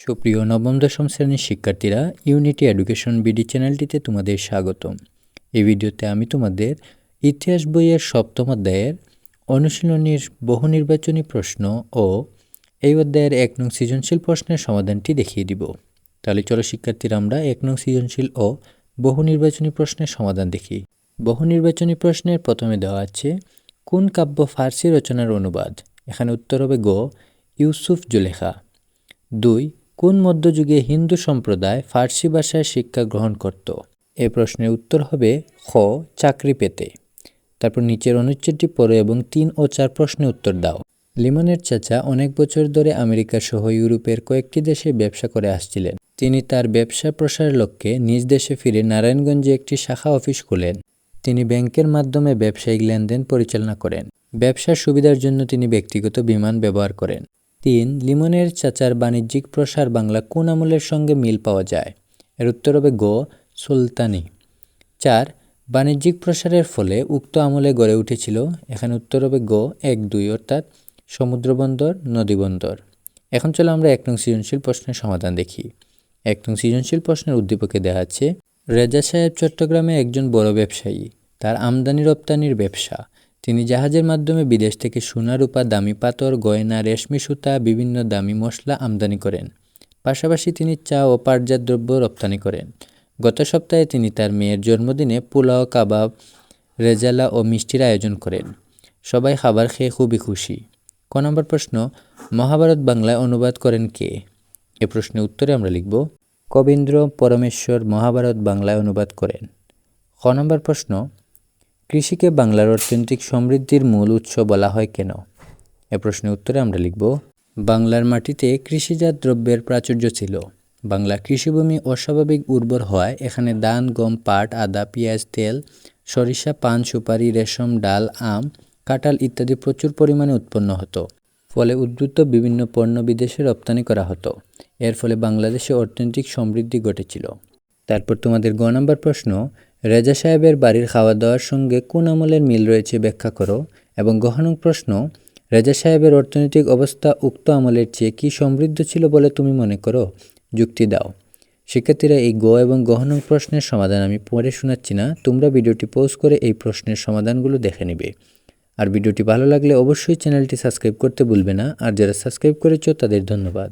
সুপ্রিয় নবম, দশম শ্রেণির শিক্ষার্থীরা ইউনিটি এডুকেশন বিডি চ্যানেলটিতে তোমাদের স্বাগতম। এই ভিডিওতে আমি তোমাদের ইতিহাস বইয়ের সপ্তম অধ্যায়ের অনুশীলনীর বহু নির্বাচনী প্রশ্ন ও এই অধ্যায়ের এক নং সৃজনশীল প্রশ্নের সমাধানটি দেখিয়ে দিব। তাহলে চলো শিক্ষার্থীরা, আমরা এক নং সৃজনশীল ও বহু নির্বাচনী প্রশ্নের সমাধান দেখি। বহু নির্বাচনী প্রশ্নের প্রথমে দেওয়া আছে, কোন কাব্য ফার্সি রচনার অনুবাদ? এখানে উত্তর হবে গ, ইউসুফ জুলেখা। দুই কোন মধ্যযুগে হিন্দু সম্প্রদায় ফার্সি ভাষায় শিক্ষা গ্রহণ করত? এ প্রশ্নের উত্তর হবে খ, চাকরি পেতে। তারপর নিচের অনুচ্ছেদটি পড়ো এবং তিন ও চার প্রশ্নে উত্তর দাও। লিমনের চাচা অনেক বছর ধরে আমেরিকা সহ ইউরোপের কয়েকটি দেশে ব্যবসা করে আসছিলেন। তিনি তার ব্যবসা প্রসারের লক্ষ্যে নিজ দেশে ফিরে নারায়ণগঞ্জে একটি শাখা অফিস খোলেন। তিনি ব্যাংকের মাধ্যমে ব্যবসায়িক লেনদেন পরিচালনা করেন। ব্যবসার সুবিধার জন্য তিনি ব্যক্তিগত বিমান ব্যবহার করেন। তিন, লিমনের চাচার বাণিজ্যিক প্রসার বাংলা কোন আমলের সঙ্গে মিল পাওয়া যায়? এর উত্তর হবে গ, সুলতানি। চার, বাণিজ্যিক প্রসারের ফলে উক্ত আমলে গড়ে উঠেছিল, এখানে উত্তর হবে গ, এক দুই, অর্থাৎ সমুদ্রবন্দর নদীবন্দর এখন চলো আমরা এক নং সৃজনশীল প্রশ্নের সমাধান দেখি। এক নং সৃজনশীল প্রশ্নের উদ্দীপকে দেখা যাচ্ছে রেজা সাহেব চট্টগ্রামে একজন বড় ব্যবসায়ী, তার আমদানি রপ্তানির ব্যবসা। তিনি জাহাজের মাধ্যমে বিদেশ থেকে সোনা রূপা দামি পাথর, গয়না, রেশমি সুতা, বিভিন্ন দামি মশলা আমদানি করেন। পাশাপাশি তিনি চা ও পাটজাত দ্রব্য রপ্তানি করেন। গত সপ্তাহে তিনি তার মেয়ের জন্মদিনে পোলাও, কাবাব, রেজালা ও মিষ্টির আয়োজন করেন। সবাই খাবার খেয়ে খুবই খুশি। ক নম্বর প্রশ্ন, মহাভারত বাংলায় অনুবাদ করেন কে? এ প্রশ্নের উত্তরে আমরা লিখব, কবীন্দ্র পরমেশ্বর মহাভারত বাংলায় অনুবাদ করেন। খ নম্বর প্রশ্ন কৃষিকে বাংলার অর্থনৈতিক সমৃদ্ধির মূল উৎস বলা হয় কেন? এ প্রশ্নের উত্তরে আমরা লিখব, বাংলার মাটিতে কৃষিজাত দ্রব্যের প্রাচুর্য ছিল। বাংলা কৃষিভূমি অস্বাভাবিক উর্বর হওয়ায় এখানে ধান, গম, পাট, আদা, পেঁয়াজ, তেল, সরিষা, পান, সুপারি, রেশম, ডাল, আম, কাঁঠাল ইত্যাদি প্রচুর পরিমাণে উৎপন্ন হতো। ফলে উদ্বৃত্ত বিভিন্ন পণ্য বিদেশে রপ্তানি করা হতো। এর ফলে বাংলাদেশে অর্থনৈতিক সমৃদ্ধি ঘটেছিল। তারপর তোমাদের গ নম্বর প্রশ্ন রেজা সাহেবের বাড়ির খাওয়া দাওয়ার সঙ্গে কোন আমলের মিল রয়েছে ব্যাখ্যা করো এবং গহনং প্রশ্ন, রেজা সাহেবের অর্থনৈতিক অবস্থা উক্ত আমলের চেয়ে কী সমৃদ্ধ ছিল বলে তুমি মনে করো? যুক্তি দাও। শিক্ষার্থীরা এই গ এবং গহনং প্রশ্নের সমাধান আমি পরে শোনাচ্ছি না, তোমরা ভিডিওটি পোস্ট করে এই প্রশ্নের সমাধানগুলো দেখে নেবে। আর ভিডিওটি ভালো লাগলে অবশ্যই চ্যানেলটি সাবস্ক্রাইব করতে ভুলবে না, আর যারা সাবস্ক্রাইব করেছ তাদের ধন্যবাদ।